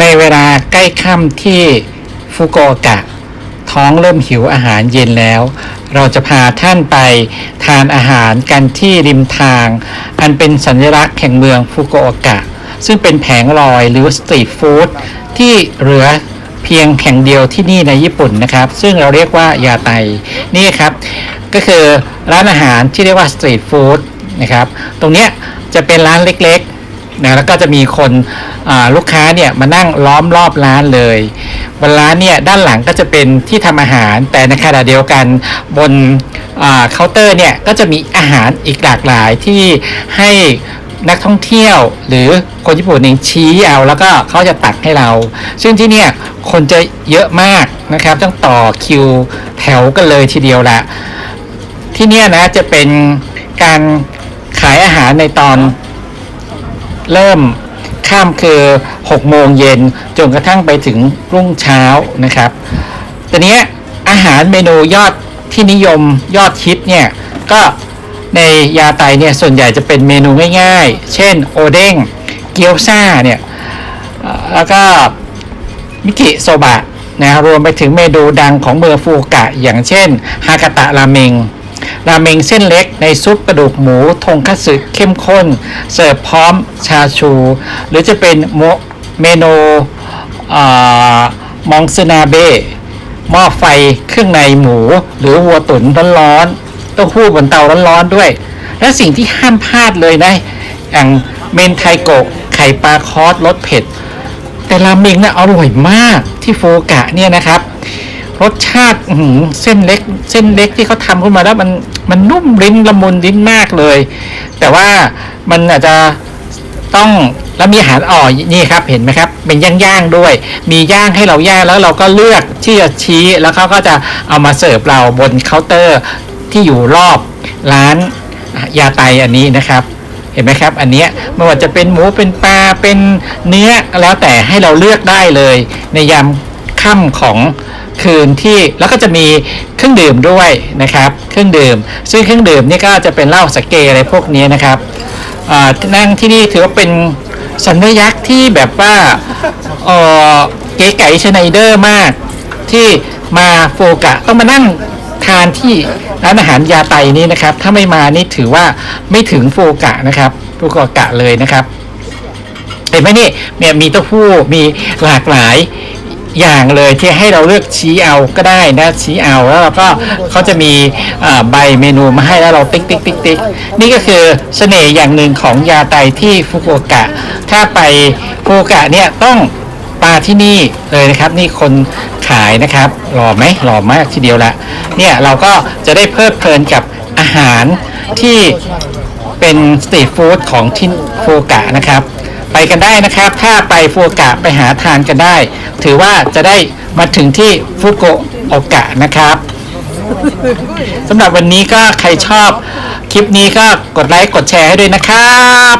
ในเวลาใกล้ค่ำที่ฟุกุโอกะ ท้องเริ่มหิวอาหารเย็นแล้ว เราจะพาท่านไปทานอาหารกันที่ริมทาง อันเป็นสัญลักษณ์แห่งเมืองฟุกุโอกะ ซึ่งเป็นแผงลอยหรือสตรีทฟู้ดที่เหลือเพียงแห่งเดียวที่นี่ในญี่ปุ่นนะครับ ซึ่งเราเรียกว่ายาไตนี่ครับ ก็คือร้านอาหารที่เรียกว่าสตรีทฟู้ดนะครับ ตรงนี้จะเป็นร้านเล็กๆ นะแล้วก็จะมีคนลูกค้าเนี่ยมานั่งล้อมรอบร้านเลยบนร้านเนี่ยด้านหลังก็จะเป็นที่ทำอาหาร แต่ในขณะเดียวกันบนเคาน์เตอร์เนี่ยก็จะมีอาหารอีกหลากหลายที่ให้นักท่องเที่ยวหรือคนญี่ปุ่นเองชี้เอาแล้วก็เขาจะตักให้เรา ซึ่งที่เนี่ยคนจะเยอะมากนะครับต้องต่อคิวแถวกันเลยทีเดียวละที่เนี่ยนะจะเป็นการขายอาหารในตอน เริ่มข้ามคือ6โมงเย็นจนกระทั่งไปถึงรุ่งเช้านะครับต่เนี้อาหารเมนูยอดที่นิยมยอดฮิตเนี่ยก็ในยาไตเนี่ยส่วนใหญ่จะเป็นเมนูง่ายๆ เช่นโอเด้งเกี๊ยวซ่าเนี่ยแล้วก็มิกิโซบะนะรวมไปถึงเมนูดังของเมืองฟูกะ อย่างเช่นฮากาตะราเมง ราเมงเส้นเล็กในซุปกระดูกหมูทงคัตสึเข้มข้น เสิร์ฟพร้อมชาชู หรือจะเป็นโมเมนูอ่ามองซึนาเบะหม้อไฟเครื่องในหมู หรือวัวตุ๋นร้อนๆต้าหู้บนเตาร้อนๆด้วย และสิ่งที่ห้ามพลาดเลยนะอย่างเมนไทโกะไข่ปลาคอสรสเผ็ด แต่ราเมงเนี่ยอร่อยมากที่โฟกะเนี่ยนะครับ รสชาติเส้นเล็ก เส้นเล็กที่เขาทำขึ้นมาแล้วมันมันนุ่มลิ้นละมุนลิ้นมากเลย แต่ว่ามันอาจจะต้องแล้วมีอาหารอ่อนี่ครับเห็นไหมครับ เป็นย่างๆด้วย มีย่างให้เราย่างแล้วเราก็เลือกที่จะชี้แล้วเขาก็จะเอามาเสิร์ฟเราบนเคาน์เตอร์ที่อยู่รอบร้านยาไตอันนี้นะครับ เห็นไหมครับ อันนี้ไม่ว่าจะเป็นหมูเป็นปลาเป็นเนื้อแล้วแต่ให้เราเลือกได้เลย ในยาม ค่ำของคืนที่แล้วก็จะมีเครื่องดื่มด้วยนะครับ เครื่องดื่ม ซึ่งเครื่องดื่มนี่ก็จะเป็นเหล้าสเกอะไรพวกนี้นะครับนั่งที่นี่ถือว่าเป็นสัญลักษ์ที่แบบว่าเออเก๋ไก๋ชไนเดอร์มาก ที่มาโฟกะต้องมานั่งทานที่ร้านอาหารยาไตนี้นะครับ ถ้าไม่มานี่ถือว่าไม่ถึงโฟกะนะครับโฟกะเลยนะครับเห็นไหมนี่เนี่ยมีเต้าหู้มีหลากหลาย อย่างเลยที่ให้เราเลือกชี้เอาก็ได้นะชี้เอาแล้วเราก็เขาจะมีใบเมนูมาให้แล้วเราติ๊กติ๊กติ๊กติ๊กนี่ก็คือเสน่ห์อย่างหนึ่งของยาไตที่ฟุกุโอกะ ถ้าไปฟุกุโอกะเนี่ยต้องมาที่นี่เลยนะครับ นี่คนขายนะครับหล่อไหมหล่อมากทีเดียวละเนี่ยเราก็จะได้เพลิดเพลินกับอาหารที่เป็นสตรีทฟู้ดของที่โฟกะนะครับ ไปกันได้นะครับ ถ้าไปโอกะไปหาทานกันได้ ถือว่าจะได้มาถึงที่ฟุกุโอกะนะครับสำหรับวันนี้ก็ใครชอบคลิปนี้ก็กดไลค์กดแชร์ให้ด้วยนะครับ